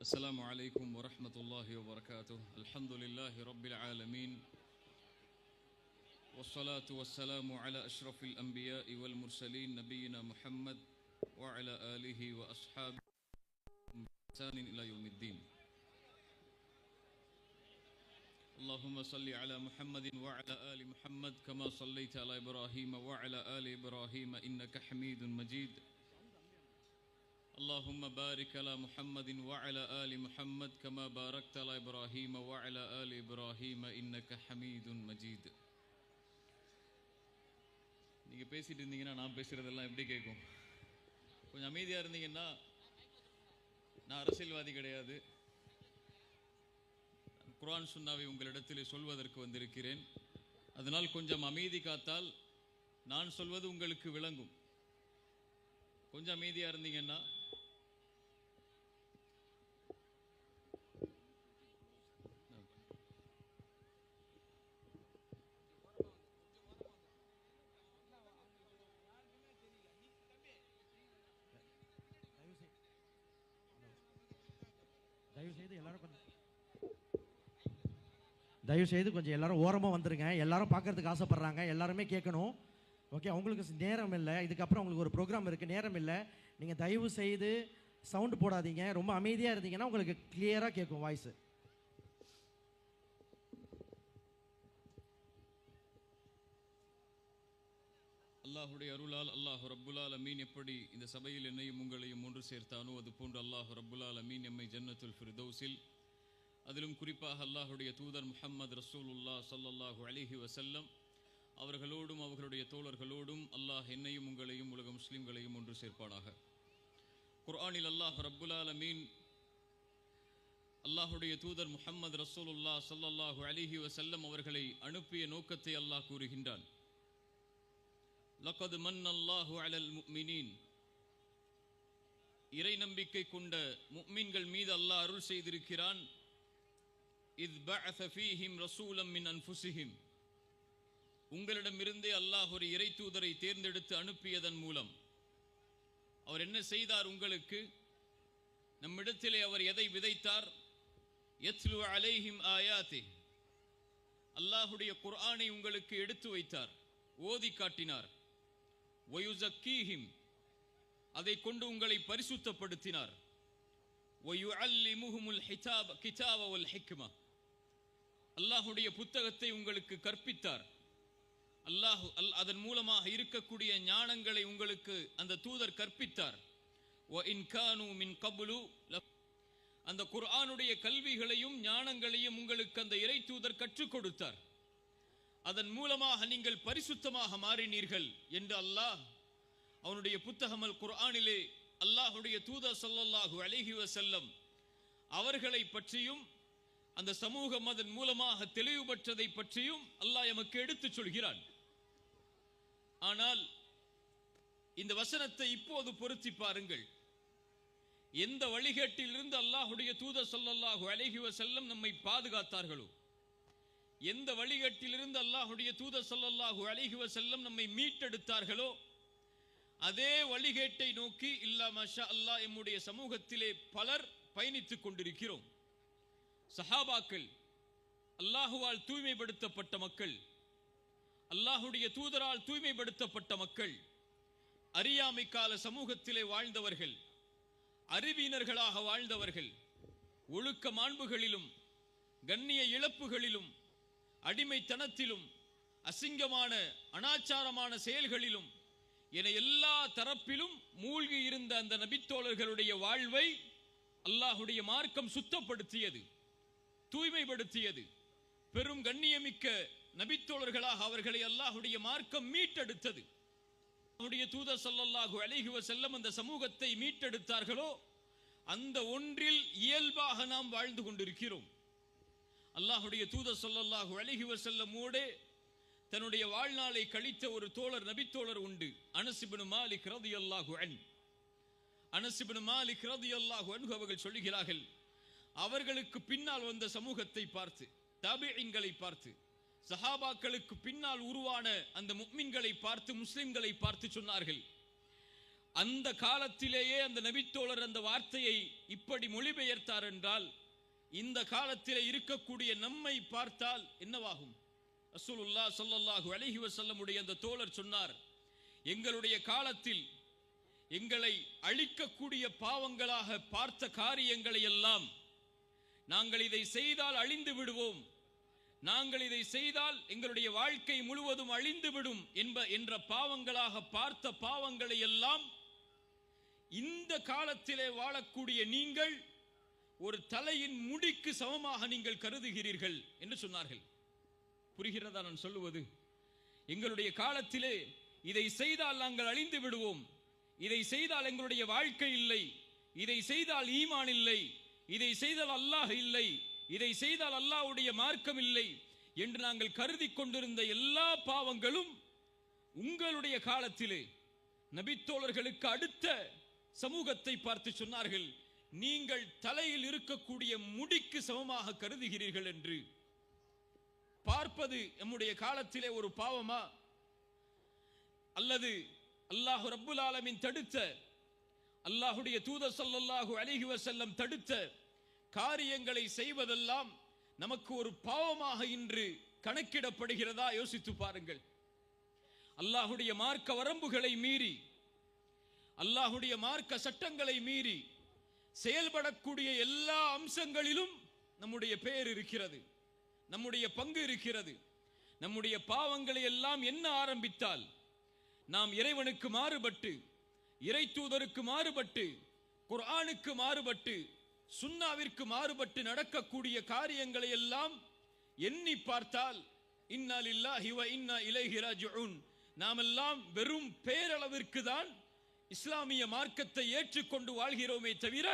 السلام عليكم ورحمة الله وبركاته. الحمد لله رب العالمين. والصلاة والسلام على أشرف الأنبياء والمرسلين نبينا محمد وعلى آله وأصحابه بإحسان إلى يوم الدين. اللهم صل على محمد وعلى آل محمد كما صليت على إبراهيم وعلى آل إبراهيم إنك حميد مجيد. اللهم بارك على محمد وعلى آل محمد كما باركت على إبراهيم وعلى آل إبراهيم إنك حميد مجيد நீங்க பேசிட்டு இருந்தீங்கன்னா நான் பேசுறதெல்லாம் எப்படி கேட்கும் கொஞ்சம் அமைதியா இருந்தீங்கன்னா நான் அரசியல்வாதி கிடையாது குர்ஆன் சுன்னாவை உங்களிடத்தில் சொல்வதற்கு வந்திருக்கிறேன் அதனால் கொஞ்சம் அமைதி காத்தால் நான் சொல்வது உங்களுக்கு விளங்கும் கொஞ்சம் அமைதியா இருந்தீங்கன்னா தயவு செய்து கொஞ்சம் எல்லாரும் ஓரமாக வந்துருங்க. எல்லாரும் பார்க்கறதுக்கு ஆசைப்பட்றாங்க. எல்லாருமே கேட்கணும். ஓகே அவங்களுக்கு நேரம் இல்லை. இதுக்கப்புறம் உங்களுக்கு ஒரு ப்ரோக்ராம் இருக்குது நேரம் இல்லை. நீங்கள் தயவு செய்து சவுண்டு போடாதீங்க. ரொம்ப அமைதியாக இருந்தீங்கன்னா உங்களுக்கு கிளியராக கேட்கும் வாய்ஸு அல்லாஹுடைய அருளால் அல்லாஹ் ரப்புலால் அமீன் எப்படி இந்த சபையில் என்னையும் உங்களையும் ஒன்று சேர்த்தானோ அது போன்று அல்லாஹ் ரப்புலால் அமீன் எம்மை ஜன்னத்துல் ஃபிர்தௌசில் அதிலும் குறிப்பாக அல்லாஹுடைய தூதர் முஹம்மது ரசூலுல்லா சல்லல்லாஹு அலிஹி வசல்லம் அவர்களோடும் அவர்களுடைய தோழர்களோடும் அல்லாஹ் என்னையும் உங்களையும் உலக முஸ்லிம்களையும் ஒன்று சேர்ப்பானாக. குர்ஆனில் அல்லாஹ் ரப்புலால் அல்லாஹுடைய தூதர் முஹம்மது ரசூலுல்லா சல்லல்லாஹு அலிஹி வசல்லம் அவர்களை அனுப்பிய நோக்கத்தை அல்லாஹ் கூறுகின்றான். லக்கது மன் அல்லாஹு அலல் இறை நம்பிக்கை கொண்ட முக்மீன்கள் மீது அல்லாஹ் அருள் செய்திருக்கிறான். இத் பஅஸ ஃபீஹிம் ரசூலம் மின் அன்ஃபுசிஹிம் உங்களிடமிருந்தே அல்லாஹ் ஒரு இறை தூதரை தேர்ந்தெடுத்து அனுப்பியதன் மூலம். அவர் என்ன செய்தார் உங்களுக்கு? நம்மிடத்திலே அவர் எதை விதைத்தார்? எத்லு அலைஹிம் ஆயாத்தி. அல்லாஹுடைய குர்ஆனை உங்களுக்கு எடுத்து வைத்தார் ஓதி காட்டினார். ஒயுசக்கீஹிம் அதை கொண்டு உங்களை பரிசுத்தப்படுத்தினார். ஒயுஅல்லிமுஹுமுல் ஹிதாப கிதாப வல் ஹிக்மா. அல்லாஹுடைய புத்தகத்தை உங்களுக்கு கற்பித்தார். அல்லாஹ் அல் அதன் மூலமாக இருக்கக்கூடிய ஞானங்களை உங்களுக்கு அந்த தூதர் கற்பித்தார். இன் மின் கபுலு அந்த குர்ஆனுடைய கல்விகளையும் ஞானங்களையும் உங்களுக்கு அந்த இறை தூதர் கற்றுக் கொடுத்தார். அதன் மூலமாக நீங்கள் பரிசுத்தமாக மாறினீர்கள் என்று அல்லாஹ் அவனுடைய புத்தகம் அல் குர்ஆனிலே அல்லாஹுடைய தூதர் ஸல்லல்லாஹு அழகி வசல்லம் அவர்களை பற்றியும் அந்த சமூகம் அதன் மூலமாக தெளிவு பெற்றதை பற்றியும் அல்லாஹ் எமக்கு எடுத்துச் சொல்கிறான். ஆனால் இந்த வசனத்தை இப்போது பொருத்தி பாருங்கள். எந்த வழிகேட்டிலிருந்து அல்லாஹுடைய தூத சொல்லல்லாஹு அழகிவ செல்லம் நம்மை பாதுகாத்தார்களோ? எந்த வழிகேட்டிலிருந்து அல்லாஹுடைய தூத சொல்லல்லாஹு அழகிவ செல்லம் நம்மை மீட்டெடுத்தார்களோ? அதே வழிகேட்டை நோக்கி இல்லா மஷா அல்லாஹ் எம்முடைய சமூகத்திலே பலர் பயணித்துக் கொண்டிருக்கிறோம். சஹாபாக்கள் அல்லாஹுவால் தூய்மைப்படுத்தப்பட்ட மக்கள் அல்லாஹுடைய தூதரால் தூய்மைப்படுத்தப்பட்ட மக்கள் அறியாமை கால சமூகத்திலே வாழ்ந்தவர்கள் அறிவியினர்களாக வாழ்ந்தவர்கள் ஒழுக்க மாண்புகளிலும் கண்ணிய இழப்புகளிலும் அடிமைத்தனத்திலும் அசிங்கமான அனாச்சாரமான செயல்களிலும் என எல்லா தரப்பிலும் மூழ்கி இருந்த அந்த நபித்தோழர்களுடைய வாழ்வை அல்லாஹுடைய மார்க்கம் சுத்தப்படுத்தியது. தூய்மைப்படுத்தியது. பெரும் கண்ணியமிக்க நபித்தோழர்களாக அவர்களை அல்லாஹுடைய மார்க்கம் மீட்டெடுத்தது. அவருடைய தூத ஸல்லல்லாஹு அழகுவ செல்லம் அந்த சமூகத்தை மீட்டெடுத்தார்களோ அந்த ஒன்றில் இயல்பாக நாம் வாழ்ந்து கொண்டிருக்கிறோம். அல்லாஹுடைய தூத ஸல்லல்லாஹு அழகுவ செல்லமோடு தன்னுடைய வாழ்நாளை கழித்த ஒரு தோழர் நபித்தோழர் உண்டு அனஸ் மாலிக் ரலியல்லாஹு அன். அனஸ் இப்னு மாலிக் ரலியல்லாஹு அன்ஹு அவர்கள் சொல்லுகிறார்கள் அவர்களுக்கு பின்னால் வந்த சமூகத்தை பார்த்து தபிங்களை பார்த்து சஹாபாக்களுக்கு பின்னால் உருவான அந்த முக்மின்களை பார்த்து முஸ்லிம்களை பார்த்து சொன்னார்கள். அந்த காலத்திலேயே அந்த நபித்தோழர் அந்த வார்த்தையை இப்படி மொழிபெயர்த்தார் என்றால் இந்த காலத்திலே இருக்கக்கூடிய நம்மை பார்த்தால் என்னவாகும்? ரசூலுல்லா சொல்லல்லாஹு அலைஹி வசல்லமுடைய அந்த தோழர் சொன்னார் எங்களுடைய காலத்தில் எங்களை அழிக்கக்கூடிய பாவங்களாக பார்த்த காரியங்களை எல்லாம் நாங்கள் இதை செய்தால் அழிந்து விடுவோம். நாங்கள் இதை செய்தால் எங்களுடைய வாழ்க்கை முழுவதும் அழிந்து விடும் என்ப என்ற பாவங்களாக பார்த்த பாவங்களை எல்லாம் இந்த காலத்திலே வாழக்கூடிய நீங்கள் ஒரு தலையின் முடிக்கு சமமாக நீங்கள் கருதுகிறீர்கள் என்று சொன்னார்கள். புரிகிறதா நான் சொல்லுவது? எங்களுடைய காலத்திலே இதை செய்தால் நாங்கள் அழிந்து விடுவோம். இதை செய்தால் எங்களுடைய வாழ்க்கை இல்லை. இதை செய்தால் ஈமான் இல்லை. இதை செய்தால் அல்லாஹ் இல்லை இதை செய்தால் அல்லாஹ்வுடைய மார்க்கம் இல்லை என்று நாங்கள் கருதி கொண்டிருந்த எல்லா பாவங்களும் உங்களுடைய காலத்திலே நபித்தோழர்களுக்கு அடுத்த சமூகத்தை பார்த்து சொன்னார்கள் நீங்கள் தலையில் இருக்கக்கூடிய முடிக்கு சமமாக கருதுகிறீர்கள் என்று. பார்ப்பது நம்முடைய காலத்திலே ஒரு பாவமா? அல்லது அல்லாஹ் ரப்புல் ஆலமின் தடுத்த அல்லாஹுடைய தூதர் ஸல்லல்லாஹு அலிஹி வசல்லம் தடுத்த காரியங்களை செய்வதெல்லாம் நமக்கு ஒரு பாவமாக இன்று கணக்கிடப்படுகிறதா யோசித்து பாருங்கள். அல்லாஹுடைய மார்க்க வரம்புகளை மீறி அல்லாஹுடைய மார்க்க சட்டங்களை மீறி செயல்படக்கூடிய எல்லா அம்சங்களிலும் நம்முடைய பெயர் இருக்கிறது நம்முடைய பங்கு இருக்கிறது. நம்முடைய பாவங்களை எல்லாம் என்ன ஆரம்பித்தால் நாம் இறைவனுக்கு மாறுபட்டு இறை தூதருக்கு மாறுபட்டு குர்ஆனுக்கு மாறுபட்டு சுண்ணாவிற்கு மாறுபட்டு நடக்கக்கூடிய காரியங்களை எல்லாம் எண்ணி பார்த்தால் இன்னா லில்லாஹி வ இன்னா நாமெல்லாம் வெறும் பேரளவிற்கு தான் இஸ்லாமிய மார்க்கத்தை ஏற்றுக்கொண்டு வாழ்கிறோமே தவிர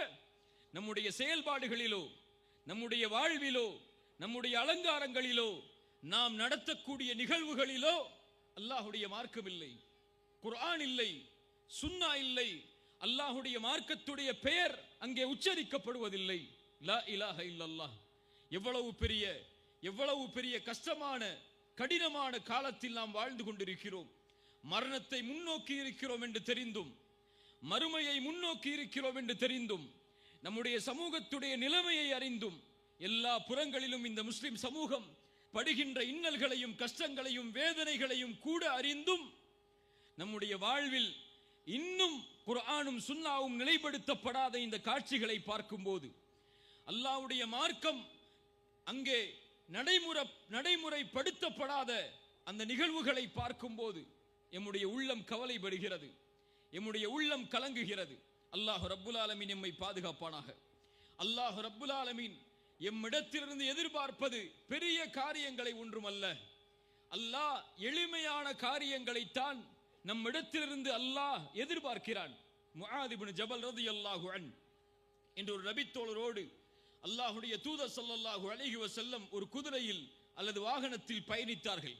நம்முடைய செயல்பாடுகளிலோ நம்முடைய வாழ்விலோ நம்முடைய அலங்காரங்களிலோ நாம் நடத்தக்கூடிய நிகழ்வுகளிலோ அல்லாஹுடைய மார்க்கம் இல்லை குர்ஆன் இல்லை சுன்னா இல்லை. அல்லாஹுடைய மார்க்கத்துடைய பெயர் அங்கே உச்சரிக்கப்படுவதில்லை. லா இலாஹ இல்லல்லாஹ். எவ்வளவு பெரிய எவ்வளவு பெரிய கஷ்டமான கடினமான காலத்தில் நாம் வாழ்ந்து கொண்டிருக்கிறோம். மரணத்தை முன்னோக்கி இருக்கிறோம் என்று தெரிந்தும் மறுமையை முன்னோக்கி இருக்கிறோம் என்று தெரிந்தும் நம்முடைய சமூகத்துடைய நிலைமையை அறிந்தும் எல்லா புறங்களிலும் இந்த முஸ்லிம் சமூகம் படுகின்ற இன்னல்களையும் கஷ்டங்களையும் வேதனைகளையும் கூட அறிந்தும் நம்முடைய வாழ்வில் இன்னும் குர்ஆனும் சுன்னாவும் நிலைப்படுத்தப்படாத இந்த காட்சிகளை பார்க்கும்போது அல்லாவுடைய மார்க்கம் அங்கே நடைமுறை நடைமுறைப்படுத்தப்படாத அந்த நிகழ்வுகளை பார்க்கும்போது எம்முடைய உள்ளம் கவலைப்படுகிறது எம்முடைய உள்ளம் கலங்குகிறது. அல்லாஹ் ரப்புல் ஆலமீன் எம்மை பாதுகாப்பானாக. அல்லாஹ் ரப்புல் ஆலமீன் எம்மிடத்திலிருந்து எதிர்பார்ப்பது பெரிய காரியங்களை ஒன்றுமல்ல. அல்லாஹ் எளிமையான காரியங்களைத்தான் நம்மிடத்திலிருந்து அல்லாஹ் எதிர்பார்க்கிறான். முஆதிபின் ஜபல் ரதியல்லாஹு அன். என்ற ஒரு நபித்தோழரோடு அல்லாஹுடைய தூதர் ஸல்லல்லாஹு அலைஹி செல்லம் ஒரு குதிரையில் அல்லது வாகனத்தில் பயணித்தார்கள்.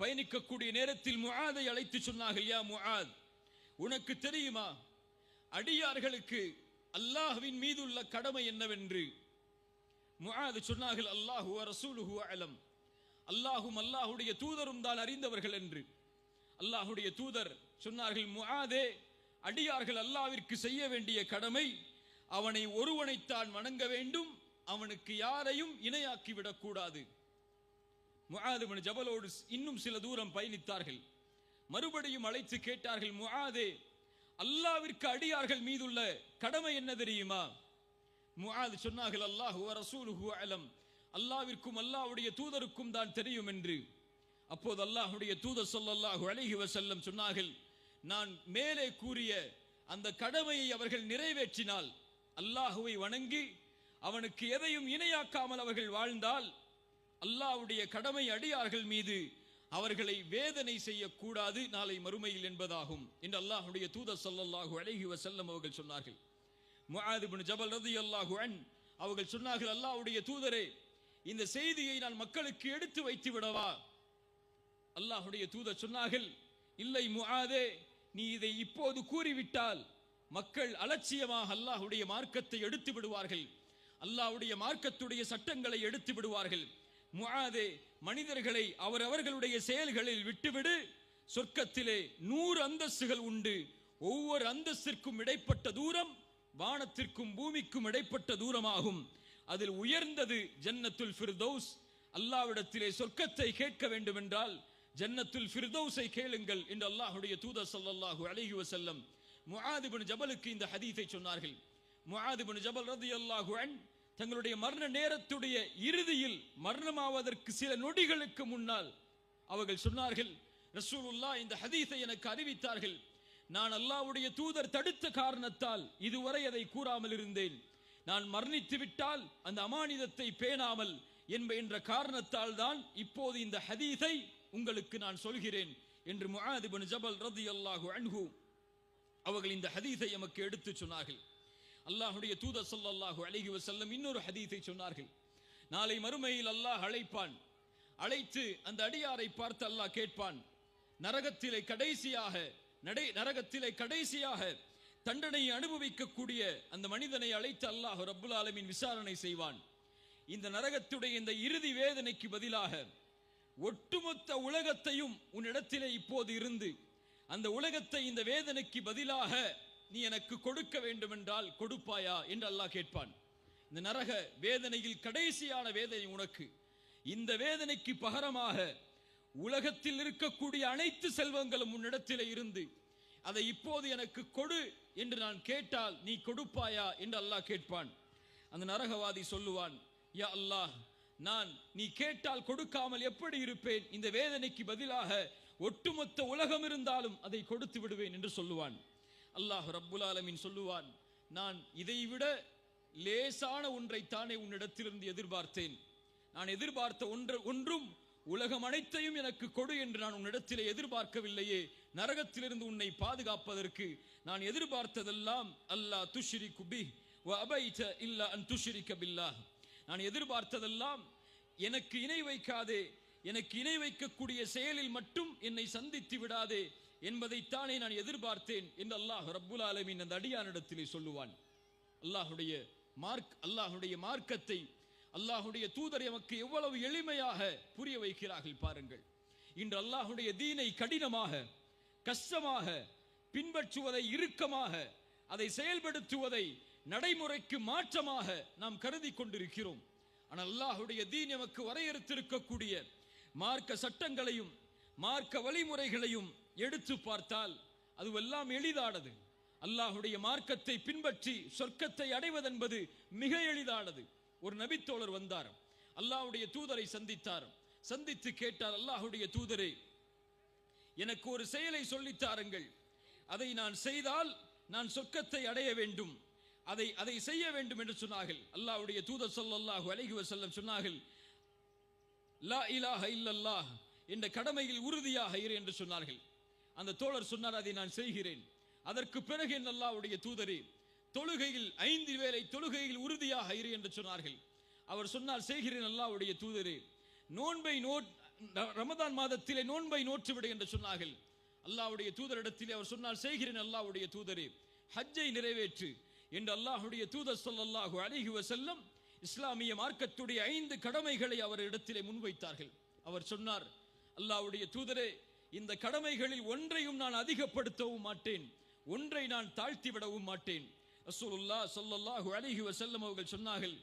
பயணிக்கக்கூடிய நேரத்தில் முஆதை அழைத்து சொன்னார்கள் யா முஆத் உனக்கு தெரியுமா? அடியார்களுக்கு அல்லாஹுவின் மீது உள்ள கடமை என்னவென்று? முஆது சொன்னார்கள் அல்லாஹு ரசூலுஹு அலம். அல்லாஹும் அல்லாஹுடைய தூதரும் தான் அறிந்தவர்கள் என்று. அல்லாஹுடைய தூதர் சொன்னார்கள் முஆதே அடியார்கள் அல்லாவிற்கு செய்ய வேண்டிய கடமை அவனை ஒருவனைத்தான் வணங்க வேண்டும் அவனுக்கு யாரையும் இணையாக்கி விடக்கூடாது. முஆது ஜபலோடு இன்னும் சில தூரம் பயணித்தார்கள். மறுபடியும் அழைத்து கேட்டார்கள் முஆதே அல்லாவிற்கு அடியார்கள் மீதுள்ள கடமை என்ன தெரியுமா? முகாது சொன்னார்கள் அல்லாஹு ரசூலுஹு அலம் அல்லாவிற்கும் அல்லாஹ்வுடைய தூதருக்கும் தான் தெரியும் என்று. அப்போது அல்லாஹுடைய தூத சொல்லல்லாஹு அழகி வசல்லம் சொன்னார்கள் நான் மேலே கூறிய அந்த கடமையை அவர்கள் நிறைவேற்றினால் அல்லாஹுவை வணங்கி அவனுக்கு எதையும் இணையாக்காமல் அவர்கள் வாழ்ந்தால் அல்லாஹ்வுடைய கடமை அடியார்கள் மீது அவர்களை வேதனை செய்யக்கூடாது நாளை மறுமையில் என்பதாகும் என்று அல்லாஹுடைய தூத சொல்லல்லாஹு அழகி வசல்லம் அவர்கள் சொன்னார்கள். முஆத் இப்னு ஜபல் ரலியல்லாஹு அன் அவர்கள் சொன்னார்கள் அல்லாஹுடைய தூதரே இந்த செய்தியை நான் மக்களுக்கு எடுத்து வைத்து விடவா? அல்லாஹுடைய தூதர் சொன்னார்கள் இல்லை முஆதே நீ இதை இப்போது கூறிவிட்டால் மக்கள் அலட்சியமாக அல்லாஹுடைய மார்க்கத்தை எடுத்து விடுவார்கள். அல்லாஹ்வுடைய மார்க்கத்துடைய சட்டங்களை எடுத்து விடுவார்கள். முஆதே மனிதர்களை அவரவர்களுடைய செயல்களில் விட்டுவிடு. சொர்க்கத்திலே நூறு அந்தஸ்துகள் உண்டு. ஒவ்வொரு அந்தஸ்திற்கும் இடைப்பட்ட தூரம் வானத்திற்கும் பூமிக்கும் இடைப்பட்ட தூரமாகும். அதில் உயர்ந்தது ஜன்னத்துல் ஃபிர்தௌஸ். அல்லாவிடத்திலே சொர்க்கத்தை கேட்க வேண்டுமென்றால் ஜன்னத்துல் ஃபிர்தௌஸை கேளுங்கள் என்று அல்லாஹ்வுடைய தூதர் சல்லல்லாஹு அலைஹி வஸல்லம் முஆத் ஜபலுக்கு இந்த ஹதீஸை சொன்னார்கள். முஆத் இப்னு ஜபல் ரலியல்லாஹு அன் தங்களுடைய மரண நேரத்துடைய இறுதியில் மரணமாவதற்கு சில நொடிகளுக்கு முன்னால் அவர்கள் சொன்னார்கள் ரசூலுல்லா இந்த ஹதீஸை எனக்கு அறிவித்தார்கள். நான் அல்லாஹ்வுடைய தூதர் தடுத்த காரணத்தால் இதுவரை அதை கூறாமல் இருந்தேன். நான் மரணித்து விட்டால் அந்த அமானிதத்தை பேணாமல் என்ப என்ற காரணத்தால் தான் இப்போது இந்த ஹதீஸை உங்களுக்கு நான் சொல்கிறேன் என்று முஆத் ஜபல் ரதி அல்லாஹு அன்ஹு அவர்கள் இந்த ஹதீஸை எமக்கு எடுத்து சொன்னார்கள். அல்லாஹுடைய தூத சொல்லாஹு அழகி வசல்லம் இன்னொரு ஹதீஸை சொன்னார்கள். நாளை மறுமையில் அல்லாஹ் அழைப்பான். அழைத்து அந்த அடியாரை பார்த்து அல்லாஹ் கேட்பான் நரகத்திலே கடைசியாக நடை நரகத்திலே கடைசியாக தண்டனையை அனுபவிக்கக்கூடிய அந்த மனிதனை அழைத்து அல்லாஹ் ரபுல் ஆலமின் விசாரணை செய்வான். இந்த நரகத்துடைய இந்த இறுதி வேதனைக்கு பதிலாக ஒட்டுமொத்த உலகத்தையும் உன்னிடத்திலே இப்போது இருந்து அந்த உலகத்தை இந்த வேதனைக்கு பதிலாக நீ எனக்கு கொடுக்க வேண்டும் என்றால் கொடுப்பாயா என்று அல்லாஹ் கேட்பான். இந்த நரக வேதனையில் கடைசியான வேதனை உனக்கு. இந்த வேதனைக்கு பகரமாக உலகத்தில் இருக்கக்கூடிய அனைத்து செல்வங்களும் உன்னிடத்திலே இருந்து அதை இப்போது எனக்கு கொடு என்று நான் கேட்டால் நீ கொடுப்பாயா என்று அல்லாஹ் கேட்பான். அந்த நரகவாதி சொல்லுவான் யா அல்லாஹ் நான் நீ கேட்டால் கொடுக்காமல் எப்படி இருப்பேன்? இந்த வேதனைக்கு பதிலாக ஒட்டுமொத்த உலகம் இருந்தாலும் அதை கொடுத்து விடுவேன் என்று சொல்லுவான். அல்லாஹ் ரப்புல் ஆலமின் சொல்லுவான் நான் இதைவிட லேசான ஒன்றை தானே உன்னிடத்திலிருந்து எதிர்பார்த்தேன். நான் எதிர்பார்த்த ஒன்று ஒன்றும் உலகம் அனைத்தையும் எனக்கு கொடு என்று நான் உன்னிடத்திலே எதிர்பார்க்கவில்லையே. நரகத்திலிருந்து உன்னை பாதுகாப்பதற்கு நான் எதிர்பார்த்ததெல்லாம் அல்லாஹ் துஷிரி குபி அபைத இல்லா அன் துஷிரி பில்லாஹ். நான் எதிர்பார்த்ததெல்லாம் எனக்கு இணை வைக்காதே எனக்கு இணை வைக்கக்கூடிய செயலில் மட்டும் என்னை சந்தித்து விடாதே என்பதைத்தானே நான் எதிர்பார்த்தேன் என்று அல்லாஹ் ரப்புல் ஆலமின் அந்த அடியானிடத்திலே சொல்லுவான். அல்லாஹுடைய மார்க் அல்லாஹுடைய மார்க்கத்தை அல்லாஹுடைய தூதர் எமக்கு எவ்வளவு எளிமையாக புரிய வைக்கிறார்கள் பாருங்கள். இன்று அல்லாஹுடைய தீனை கடினமாக கஷ்டமாக பின்பற்றுவதை இறுக்கமாக அதை செயல்படுத்துவதை நடைமுறைக்கு மாற்றமாக நாம் கருதி கொண்டிருக்கிறோம். ஆனால் அல்லாஹுடைய தீன் எமக்கு வரையறுத்திருக்கக்கூடிய மார்க்க சட்டங்களையும் மார்க்க வழிமுறைகளையும் எடுத்து பார்த்தால் அதுவெல்லாம் எளிதானது. அல்லாஹுடைய மார்க்கத்தை பின்பற்றி சொர்க்கத்தை அடைவதென்பது மிக எளிதானது. ஒரு நபித்தோழர் வந்தார். அல்லாஹுடைய தூதரை சந்தித்தார். சந்தித்து கேட்டார் அல்லாஹ்வுடைய தூதரே எனக்கு ஒரு செயலை சொல்லித்தாருங்கள் அதை நான் செய்தால் நான் சொர்க்கத்தை அடைய வேண்டும். அதை அதை செய்ய வேண்டும் என்று சொன்னார்கள். அல்லாஹ்வுடைய தூதர் சொல்லல்லாஹு அலைஹி வஸல்லம் சொன்னார்கள் லா இலாஹ இல்லல்லாஹ் என்ற கடமையில் உறுதியாக இரு என்று சொன்னார்கள். அந்த தோழர் சொன்னார் அதை நான் செய்கிறேன். அதற்கு பிறகு என் அல்லாஹ்வுடைய தூதரே தொழுகையில் ஐந்து வேளை தொழுகையில் உறுதியாக இரு என்று சொன்னார்கள். அவர் சொன்னார் செய்கிறேன் அல்லாவுடைய தூதரே. நோன்பை நோட் ரமதான் மாதத்திலே நோன்பை நோற்றுவிடு என்று சொன்னார்கள். அல்லாவுடைய தூதரிடத்திலே அவர் சொன்னார் செய்கிறேன் அல்லாவுடைய தூதரே. ஹஜ்ஜை நிறைவேற்று. என்று அல்லாஹுடைய தூதர் சொல்லல்லாஹு அலைஹி வசல்லம் இஸ்லாமிய மார்க்கத்துடைய ஐந்து கடமைகளை அவர் இடத்திலே முன்வைத்தார்கள். அவர் சொன்னார் அல்லாஹ்வுடைய தூதரே இந்த கடமைகளில் ஒன்றையும் நான் அதிகப்படுத்தவும் மாட்டேன். ஒன்றை நான் தாழ்த்தி விடவும் மாட்டேன். ரசூலுல்லாஹ் சொல்லல்லாஹு அலைஹி வசல்லம் அவர்கள் சொன்னார்கள்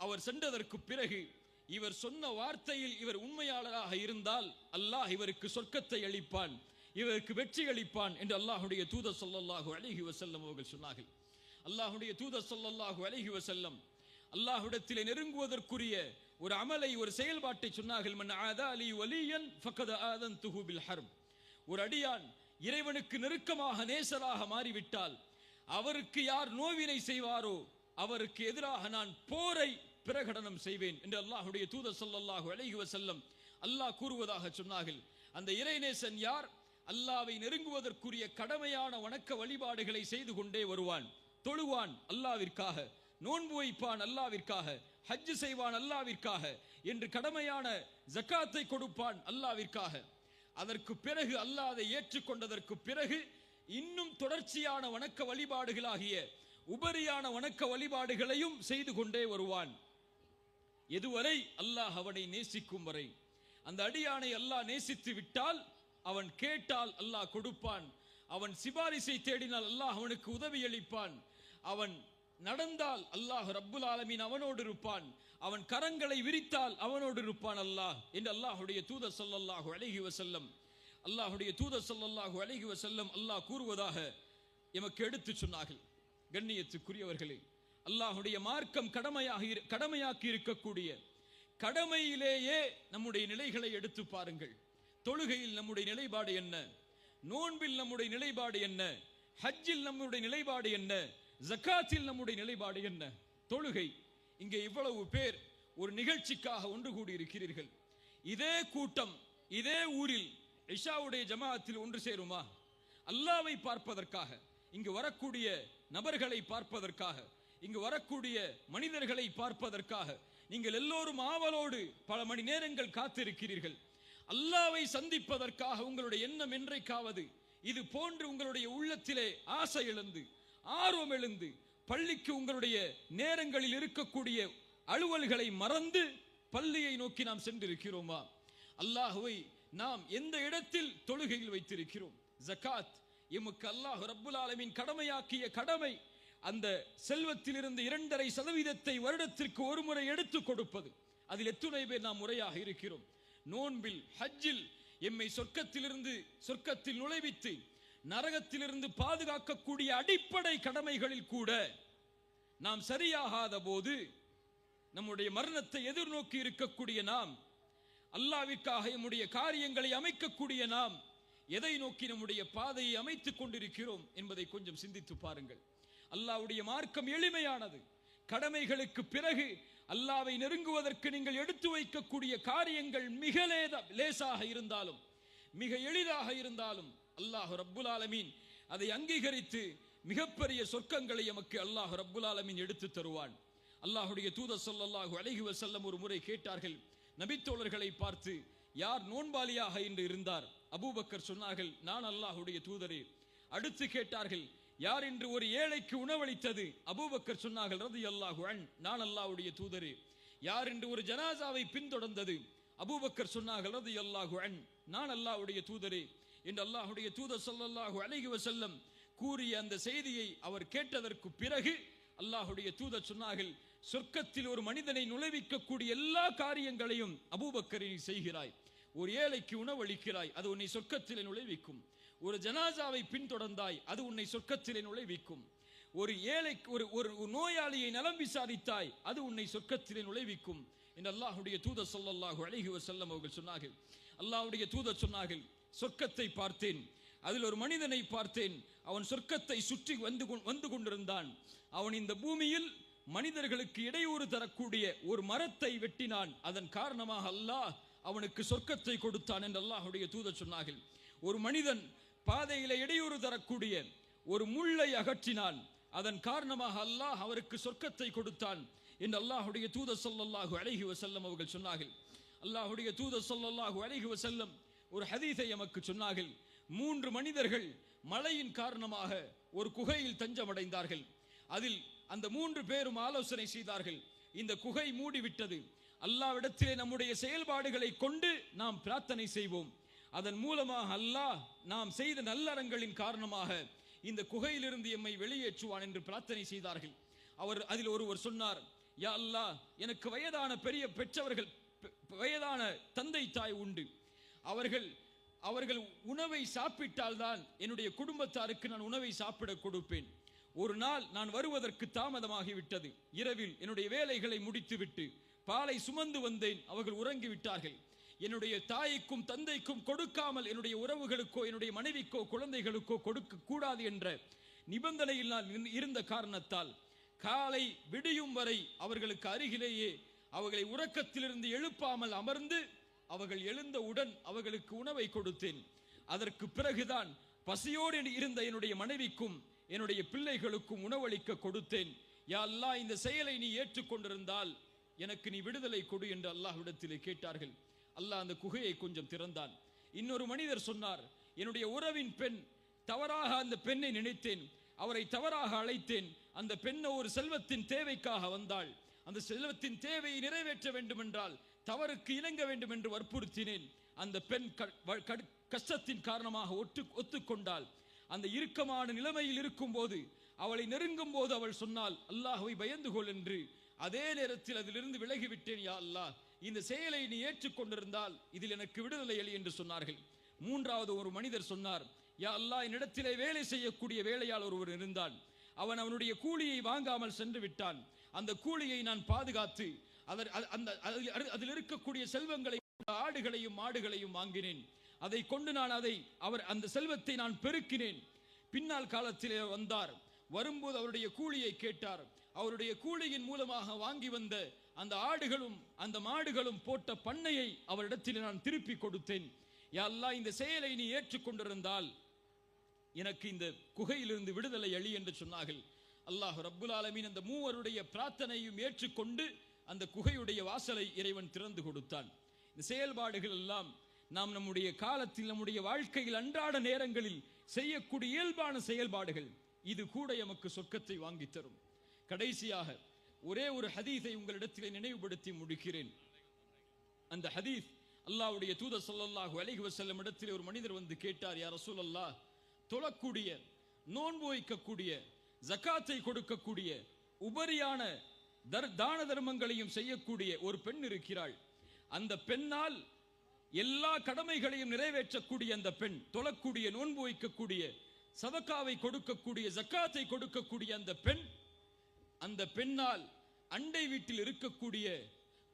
அவர் சென்றதற்கு பிறகு இவர் சொன்ன வார்த்தையில் இவர் உண்மையாளராக இருந்தால் அல்லாஹ் இவருக்கு சொர்க்கத்தை அளிப்பான் இவருக்கு வெற்றி அளிப்பான் என்று அல்லாஹுடைய தூதர் சொல்லல்லாஹு அலைஹி வசல்லம் அவர்கள் சொன்னார்கள். அல்லாஹுடைய தூதர் ஸல்லல்லாஹு அலைஹி வசல்லம் அல்லாஹுடத்திலே நெருங்குவதற்குரிய ஒரு அமலை ஒரு செயல்பாட்டை சொன்னார்கள். மன் ஆதா அலி வலியன் ஃபக்கத ஆதன் பில் ஒரு அடியான் இறைவனுக்கு நெருக்கமாக நேசராக மாறிவிட்டால் அவருக்கு யார் நோவினை செய்வாரோ அவருக்கு எதிராக நான் போரை பிரகடனம் செய்வேன் என்று அல்லாஹ்வுடைய தூதர் ஸல்லல்லாஹு அழகி வசல்லம் அல்லாஹ் கூறுவதாக சொன்னார்கள். அந்த இறைநேசன் யார்? அல்லாவை நெருங்குவதற்குரிய கடமையான வணக்க வழிபாடுகளை செய்து கொண்டே வருவான். தொழுவான் அல்லாவிற்காக நோன்பு வைப்பான் அல்லாவிற்காக ஹஜ் செய்வான் அல்லாவிற்காக என்று கடமையான ஜக்காத்தை கொடுப்பான் அல்லாவிற்காக. அதற்கு பிறகு அல்லாஹ் அதை ஏற்றுக்கொண்டதற்கு பிறகு இன்னும் தொடர்ச்சியான வணக்க வழிபாடுகளாகிய உபரியான வணக்க வழிபாடுகளையும் செய்து கொண்டே வருவான். எதுவரை அல்லாஹ் அவனை நேசிக்கும் வரை. அந்த அடியானை அல்லாஹ் நேசித்து விட்டால் அவன் கேட்டால் அல்லாஹ் கொடுப்பான். அவன் சிபாரிசை தேடினால் அல்லாஹ் அவனுக்கு உதவி அளிப்பான். அவன் நடந்தால் அல்லாஹ் ரப்புல் ஆலமீன் அவனோடு இருப்பான். அவன் கரங்களை விரித்தால் அவனோடு இருப்பான் அல்லாஹ் என்று அல்லாஹுடைய தூதர் சொல்லல்லாஹு அழகி வசல்லம் அல்லாஹுடைய தூதர் சொல்லல்லாஹு அழகி வசல்லம் அல்லாஹ் கூறுவதாக எமக்கு எடுத்து சொன்னார்கள். கண்ணியத்துக்குரியவர்களே அல்லாஹுடைய மார்க்கம் கடமையாக இரு- கடமையாக்கி இருக்கக்கூடிய கடமையிலேயே நம்முடைய நிலைகளை எடுத்து பாருங்கள். தொழுகையில் நம்முடைய நிலைப்பாடு என்ன? நோன்பில் நம்முடைய நிலைப்பாடு என்ன? ஹஜ்ஜில் நம்முடைய நிலைப்பாடு என்ன? ஜக்காத்தில் நம்முடைய நிலைப்பாடு என்ன? தொழுகை. இங்கே இவ்வளவு பேர் ஒரு நிகழ்ச்சிக்காக ஒன்று கூடி இருக்கிறீர்கள். இதே கூட்டம் இதே ஊரில் இஷாவுடைய ஜமாஅத்தில் ஒன்று சேருமா? அல்லாவை பார்ப்பதற்காக இங்கு வரக்கூடிய நபர்களை பார்ப்பதற்காக இங்கு வரக்கூடிய மனிதர்களை பார்ப்பதற்காக நீங்கள் எல்லோரும் ஆவலோடு பல மணி நேரங்கள் காத்திருக்கிறீர்கள். அல்லாவை சந்திப்பதற்காக உங்களுடைய எண்ணம் என்றைக்காவது இது போன்று உங்களுடைய உள்ளத்திலே ஆசை எழுந்து ஆர்வம் எழுந்து பள்ளிக்கு உங்களுடைய நேரங்களில் இருக்கக்கூடிய அலுவல்களை மறந்து பள்ளியை நோக்கி நாம் சென்றிருக்கிறோமா? அல்லாஹுவை நாம் எந்த இடத்தில் தொழுகையில் வைத்திருக்கிறோம்? ஜகாத் எமக்கு அல்லாஹ் ரப்புல் ஆலமின் கடமையாக்கிய கடமை அந்த செல்வத்திலிருந்து இரண்டரை சதவீதத்தை வருடத்திற்கு ஒரு முறை எடுத்து கொடுப்பது. அதில் எத்துணை பேர் நாம் முறையாக இருக்கிறோம். நோன்பில் ஹஜ்ஜில் எம்மை சொர்க்கத்திலிருந்து சொர்க்கத்தில் நுழைவித்து நரகத்திலிருந்து பாதுகாக்கக்கூடிய அடிப்படை கடமைகளில் கூட நாம் சரியாகாத போது நம்முடைய மரணத்தை எதிர்நோக்கி இருக்கக்கூடிய நாம் அல்லாவிற்காக நம்முடைய காரியங்களை அமைக்கக்கூடிய நாம் எதை நோக்கி நம்முடைய பாதையை அமைத்துக் கொண்டிருக்கிறோம் என்பதை கொஞ்சம் சிந்தித்து பாருங்கள். அல்லாவுடைய மார்க்கம் எளிமையானது. கடமைகளுக்கு பிறகு அல்லாவை நெருங்குவதற்கு நீங்கள் எடுத்து வைக்கக்கூடிய காரியங்கள் மிக லேத- லேசாக இருந்தாலும் மிக எளிதாக இருந்தாலும் அல்லாஹ் ரப்புல் ஆலமீன் அதை அங்கீகரித்து மிகப்பெரிய சொர்க்கங்களை எமக்கு அல்லாஹ் ரப்புல் ஆலமீன் எடுத்து தருவான். அல்லாஹுடைய தூதர் ஸல்லல்லாஹு அலைஹி வஸல்லம் ஒரு முறை கேட்டார்கள் நபித்தோழர்களை பார்த்து யார் நோன்பாளியாக இன்று இருந்தார்? அபூபக்கர் சொன்னார்கள் நான் அல்லாஹுடைய தூதரே. அடுத்து கேட்டார்கள் யார் இன்று ஒரு ஏழைக்கு உணவளித்தது? அபூபக்கர் சொன்னார்கள் ரதி அல்லாஹு அன் நான் அல்லாஹுடைய தூதரே. யார் இன்று ஒரு ஜனாசாவை பின்தொடர்ந்தது? அபூபக்கர் சொன்னார்கள் ரதி அல்லாஹு அன் நான் அல்லாஹுடைய தூதரே. என்று அல்லாஹுடைய தூதர் சொல்லல்லாஹு அழகி வசல்லம் கூறிய அந்த செய்தியை அவர் கேட்டதற்கு பிறகு அல்லாஹுடைய தூதர் சொன்னார்கள் சொர்க்கத்தில் ஒரு மனிதனை நுழைவிக்கக்கூடிய எல்லா காரியங்களையும் அபூபக்கரை நீ செய்கிறாய் ஒரு ஏழைக்கு உணவளிக்கிறாய் அது உன்னை சொர்க்கத்திலே நுழைவிக்கும். ஒரு ஜனாசாவை பின்தொடர்ந்தாய் அது உன்னை சொர்க்கத்திலே நுழைவிக்கும். ஒரு ஏழை ஒரு ஒரு நோயாளியை நலம் விசாரித்தாய் அது உன்னை சொர்க்கத்திலே நுழைவிக்கும். என்று அல்லாஹுடைய தூதர் சொல்லல்லாஹு அழகி வசல்லம் அவர்கள் சொன்னார்கள். அல்லாஹுடைய தூதர் சொன்னார்கள் சொர்க்கத்தை பார்த்தேன். அதில் ஒரு மனிதனை பார்த்தேன். அவன் சொர்க்கத்தை சுற்றி வந்து கொண்- வந்து கொண்டிருந்தான். அவன் இந்த பூமியில் மனிதர்களுக்கு இடையூறு தரக்கூடிய ஒரு மரத்தை வெட்டினான். அதன் காரணமாக அல்லாஹ் அவனுக்கு சொர்க்கத்தை கொடுத்தான் என்று அல்லாஹுடைய தூதர் சொன்னார்கள். ஒரு மனிதன் பாதையில இடையூறு தரக்கூடிய ஒரு முள்ளை அகற்றினான். அதன் காரணமாக அல்லாஹ் அவருக்கு சொர்க்கத்தை கொடுத்தான் என்று அல்லாஹுடைய தூதர் சொல்லல்லாஹு அழகி வசல்லம் அவர்கள் சொன்னார்கள். அல்லாஹுடைய தூதர் சொல்லல்லாஹு அழகி வசல்லம் ஒரு ஹதீஸை எமக்கு சொன்னார்கள். மூன்று மனிதர்கள் மழையின் காரணமாக ஒரு குகையில் தஞ்சமடைந்தார்கள். அதில் அந்த மூன்று பேரும் ஆலோசனை செய்தார்கள். இந்த குகை மூடிவிட்டது. அல்லாவிடத்திலே நம்முடைய செயல்பாடுகளை கொண்டு நாம் பிரார்த்தனை செய்வோம். அதன் மூலமாக அல்லாஹ் நாம் செய்த நல்லறங்களின் காரணமாக இந்த குகையிலிருந்து எம்மை வெளியேற்றுவான் என்று பிரார்த்தனை செய்தார்கள். அவர் அதில் ஒருவர் சொன்னார் யா அல்லாஹ் எனக்கு வயதான பெரிய பெற்றவர்கள் வயதான தந்தை தாய் உண்டு. அவர்கள் அவர்கள் உணவை சாப்பிட்டால்தான் என்னுடைய குடும்பத்தாருக்கு நான் உணவை சாப்பிட கொடுப்பேன். ஒரு நாள் நான் வருவதற்கு தாமதமாகிவிட்டது. இரவில் என்னுடைய வேலைகளை முடித்துவிட்டு பாலை சுமந்து வந்தேன். அவர்கள் உறங்கி விட்டார்கள் என்னுடைய தாய்க்கும் தந்தைக்கும் கொடுக்காமல் என்னுடைய உறவுகளுக்கோ என்னுடைய மனைவிக்கோ குழந்தைகளுக்கோ கொடுக்க கூடாது என்ற நிபந்தனையில் நான் இருந்த காரணத்தால் காலை விடியும் வரை அவர்களுக்கு அருகிலேயே அவர்களை உறக்கத்திலிருந்து எழுப்பாமல் அமர்ந்து அவர்கள் எழுந்தவுடன் அவர்களுக்கு உணவை கொடுத்தேன். அதற்கு பிறகுதான் பசியோடு இருந்த என்னுடைய மனைவிக்கும் என்னுடைய பிள்ளைகளுக்கும் உணவளிக்க கொடுத்தேன். யா அல்லாஹ் இந்த செயலை நீ ஏற்றுக்கொண்டிருந்தால் எனக்கு நீ விடுதலை கொடு என்று அல்லாஹ்விடத்திலே கேட்டார்கள். அல்லாஹ் அந்த குகையை கொஞ்சம் திறந்தான். இன்னொரு மனிதர் சொன்னார் என்னுடைய உறவின் பெண் தவறாக அந்த பெண்ணை நினைத்தேன். அவரை தவறாக அழைத்தேன். அந்த பெண்ணை ஒரு செல்வத்தின் தேவைக்காக வந்தாள். அந்த செல்வத்தின் தேவையை நிறைவேற்ற வேண்டும் என்றால் தவறுக்கு இணங்க வேண்டும் என்று வற்புறுத்தினேன். அந்த பெண் வ- கடு- கஷ்டத்தின் காரணமாக ஒட்டு ஒத்துக்கொண்டாள். அந்த இறுக்கமான நிலைமையில் இருக்கும்போது அவளை நெருங்கும் போது அவள் சொன்னால் அல்லாஹுவை பயந்து கொள் என்று. அதே நேரத்தில் அதிலிருந்து விலகிவிட்டேன் யா அல்லாஹ். இந்த செயலை நீ ஏற்றுக்கொண்டிருந்தால் இதில் எனக்கு விடுதலை அளி என்று சொன்னார்கள். மூன்றாவது ஒரு மனிதர் சொன்னார் யா அல்லாஹ் என்னிடத்திலே வேலை செய்யக்கூடிய வேலையாள் ஒருவர் இருந்தான். அவன் அவனுடைய கூலியை வாங்காமல் சென்று விட்டான். அந்த கூலியை நான் பாதுகாத்து அதர் அந்த அதில் இருக்கக்கூடிய செல்வங்களை ஆடுகளையும் மாடுகளையும் வாங்கினேன். அதை கொண்டு நான் அதை அவர் அந்த செல்வத்தை நான் பெருக்கினேன். பின்னால் காலத்திலே வந்தார். வரும்போது அவருடைய கூலியை கேட்டார். அவருடைய கூலியின் மூலமாக வாங்கி வந்த அந்த ஆடுகளும் அந்த மாடுகளும் போட்ட பண்ணையை அவரிடத்தில் நான் திருப்பி கொடுத்தேன். யா அல்லாஹ் இந்த செயலை நீ ஏற்றுக்கொண்டிருந்தால் எனக்கு இந்த குகையிலிருந்து விடுதலை அளி என்று சொன்னார்கள். அல்லாஹ் ரப்புல் ஆலமீன் அந்த மூவருடைய பிரார்த்தனையும் ஏற்றுக்கொண்டு அந்த குகையுடைய வாசலை இறைவன் திறந்து கொடுத்தான். இந்த செயல்பாடுகள் எல்லாம் நாம் நம்முடைய காலத்தில் நம்முடைய வாழ்க்கையில் அன்றாட நேரங்களில் செய்யக்கூடிய இயல்பான செயல்பாடுகள். இது கூட எமக்கு சொர்க்கத்தை வாங்கி தரும். கடைசியாக ஒரே ஒரு ஹதீஸை உங்களிடத்திலே நினைவுபடுத்தி முடிக்கிறேன். அந்த ஹதீஸ் அல்லாவுடைய தூத சொல்லல்லாஹு அலைஹி வசல்லம் இடத்திலே ஒரு மனிதர் வந்து கேட்டார் யா ரசூலல்லாஹ் தொழக்கூடிய நோன்பு வைக்கக்கூடிய ஜகாத்தை கொடுக்கக்கூடிய உபரியான தான தர்மங்களையும் செய்யக்கூடிய ஒரு பெண் இருக்கிறாள். அந்த பெண்ணால் எல்லா கடமைகளையும் நிறைவேற்றக்கூடிய அந்த பெண் தொழக்கூடிய நோன்பு வைக்கக்கூடிய சதக்காவை கொடுக்கக்கூடிய ஜக்காத்தை கொடுக்கக்கூடிய அந்த பெண் அந்த பெண்ணால் அண்டை வீட்டில் இருக்கக்கூடிய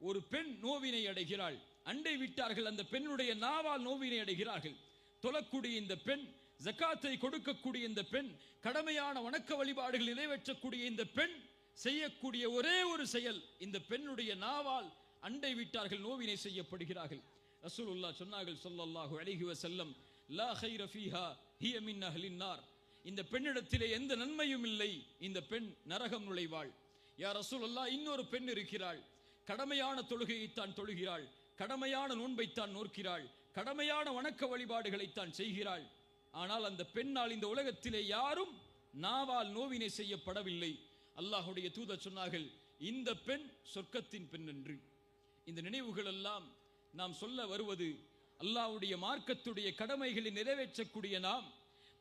ஒரு பெண் நோவினை அடைகிறாள். அண்டை வீட்டார்கள் அந்த பெண்ணுடைய நாவால் நோவினை அடைகிறார்கள். தொழக்கூடிய இந்த பெண் ஜக்காத்தை கொடுக்கக்கூடிய இந்த பெண் கடமையான வணக்க வழிபாடுகள் நிறைவேற்றக்கூடிய இந்த பெண் செய்யக்கூடிய ஒரே ஒரு செயல் இந்த பெண்ணுடைய நாவால் அண்டை விட்டார்கள் நோவினை செய்யப்படுகிறார்கள். ரசூலுல்லா சொன்னார்கள் சொல்லல்லாஹு அழகி வசல்லம் லா ஹை ஃபீஹா ஹிய மின் அஹ்லின் இந்த பெண்ணிடத்திலே எந்த நன்மையும் இல்லை. இந்த பெண் நரகம் நுழைவாள். யார் ரசூலுல்லாஹ் இன்னொரு பெண் இருக்கிறாள். கடமையான தொழுகையைத்தான் தொழுகிறாள். கடமையான நோன்பைத்தான் நோக்கிறாள் கடமையான வணக்க வழிபாடுகளைத்தான் செய்கிறாள். ஆனால் அந்த பெண்ணால் இந்த உலகத்திலே யாரும் நாவால் நோவினை செய்யப்படவில்லை. அல்லாஹுடைய தூதர் சொன்னார்கள் இந்த பெண் சொர்க்கத்தின் பெண் என்று இந்த நினைவுகள் எல்லாம் நாம் சொல்ல வருவது அல்லாஹ்வுடைய மார்க்கத்துடைய கடமைகளை நிறைவேற்றக்கூடிய நாம்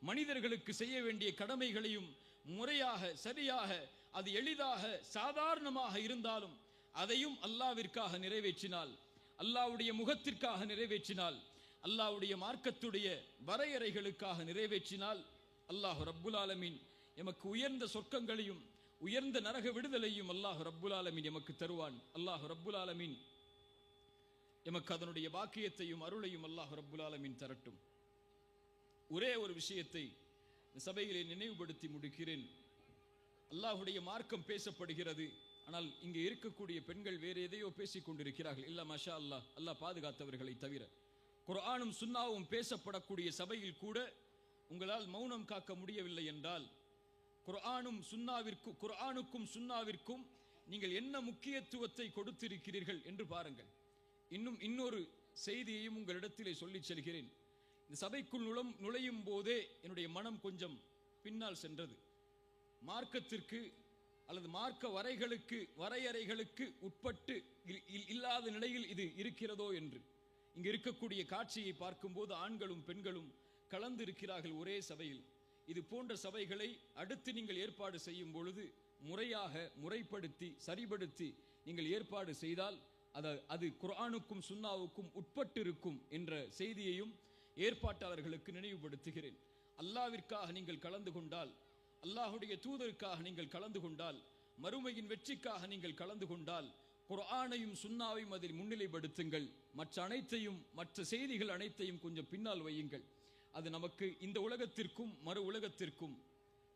மனிதர்களுக்கு செய்ய வேண்டிய கடமைகளையும் முறையாக சரியாக அது எளிதாக சாதாரணமாக இருந்தாலும் அதையும் அல்லாவிற்காக நிறைவேற்றினால் அல்லாவுடைய முகத்திற்காக நிறைவேற்றினால் அல்லாவுடைய மார்க்கத்துடைய வரையறைகளுக்காக நிறைவேற்றினால் அல்லாஹ் ரப்புல் ஆலமீன் எமக்கு உயர்ந்த சொர்க்கங்களையும் உயர்ந்த நரக விடுதலையும் அல்லாஹ் ரப்புல் ஆலமின் எமக்கு தருவான். அல்லாஹ் ரப்புல் ஆலமீன் எமக்கு அதனுடைய பாக்கியத்தையும் அருளையும் அல்லாஹ் ரப்புல் ஆலமீன் தரட்டும். ஒரே ஒரு விஷயத்தை இந்த சபையிலே நினைவுபடுத்தி முடிக்கிறேன். அல்லாஹுடைய மார்க்கம் பேசப்படுகிறது. ஆனால் இங்கே இருக்கக்கூடிய பெண்கள் வேறு எதையோ பேசிக் கொண்டிருக்கிறார்கள். இல்ல மஷா அல்லாஹ் அல்லாஹ் பாதுகாத்தவர்களை தவிர. குரானும் சுன்னாவும் பேசப்படக்கூடிய சபையில் கூட உங்களால் மௌனம் காக்க முடியவில்லை என்றால் குர்ஆனும் சுன்னாவிற்கும் குர்ஆனுக்கும் சுன்னாவிற்கும் நீங்கள் என்ன முக்கியத்துவத்தை கொடுத்திருக்கிறீர்கள் என்று பாருங்கள். இன்னும் இன்னொரு செய்தியையும் உங்களிடத்திலே சொல்லிச் செல்கிறேன். இந்த சபைக்குள் நுழம் நுழையும் போதே என்னுடைய மனம் கொஞ்சம் பின்னால் சென்றது. மார்க்கத்திற்கு அல்லது மார்க்க வரைகளுக்கு வரையறைகளுக்கு உட்பட்டு இல்லாத நிலையில் இது இருக்கிறதோ என்று. இங்கு இருக்கக்கூடிய காட்சியை பார்க்கும்போது ஆண்களும் பெண்களும் கலந்து இருக்கிறார்கள் ஒரே சபையில். இது போன்ற சபைகளை அடுத்து நீங்கள் ஏற்பாடு செய்யும் பொழுது முறையாக முறைப்படுத்தி சரிபடுத்தி நீங்கள் ஏற்பாடு செய்தால் அது அது குர்ஆனுக்கும் சுன்னாவுக்கும் உட்பட்டிருக்கும் என்ற செய்தியையும் ஏற்பாட்டாளர்களுக்கு நினைவுபடுத்துகிறேன். அல்லாவிற்காக நீங்கள் கலந்து கொண்டால் அல்லாஹுடைய தூதருக்காக நீங்கள் கலந்து கொண்டால் மறுமையின் வெற்றிக்காக நீங்கள் கலந்து கொண்டால் குர்ஆனையும் சுன்னாவையும் அதில் முன்னிலைப்படுத்துங்கள். மற்ற அனைத்தையும் மற்ற செய்திகள் அனைத்தையும் கொஞ்சம் பின்னால் வையுங்கள். அது நமக்கு இந்த உலகத்திற்கும் மறு உலகத்திற்கும்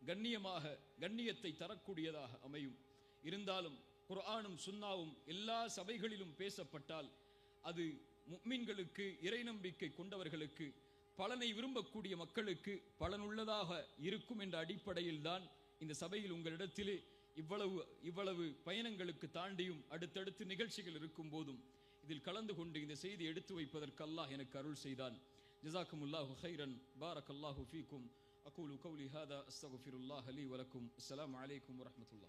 கண்ணியமாக கண்ணியத்தை தரக்கூடியதாக அமையும். இருந்தாலும் குர்ஆனும் சுன்னாவும் எல்லா சபைகளிலும் பேசப்பட்டால் அது முக்மீன்களுக்கு இறை நம்பிக்கை கொண்டவர்களுக்கு பலனை விரும்பக்கூடிய மக்களுக்கு பலனுள்ளதாக இருக்கும் என்ற அடிப்படையில் தான் இந்த சபையில் உங்களிடத்திலே இவ்வளவு இவ்வளவு பயணங்களுக்கு தாண்டியும் அடுத்தடுத்து நிகழ்ச்சிகள் இருக்கும் போதும் இதில் கலந்து கொண்டு இந்த செய்தி எடுத்து வைப்பதற்கல்லாஹ் எனக்கு அருள் செய்தான். جزاكم الله خيرا. بارك الله فيكم. أقول قولي هذا أستغفر الله لي ولكم. السلام عليكم ورحمة الله.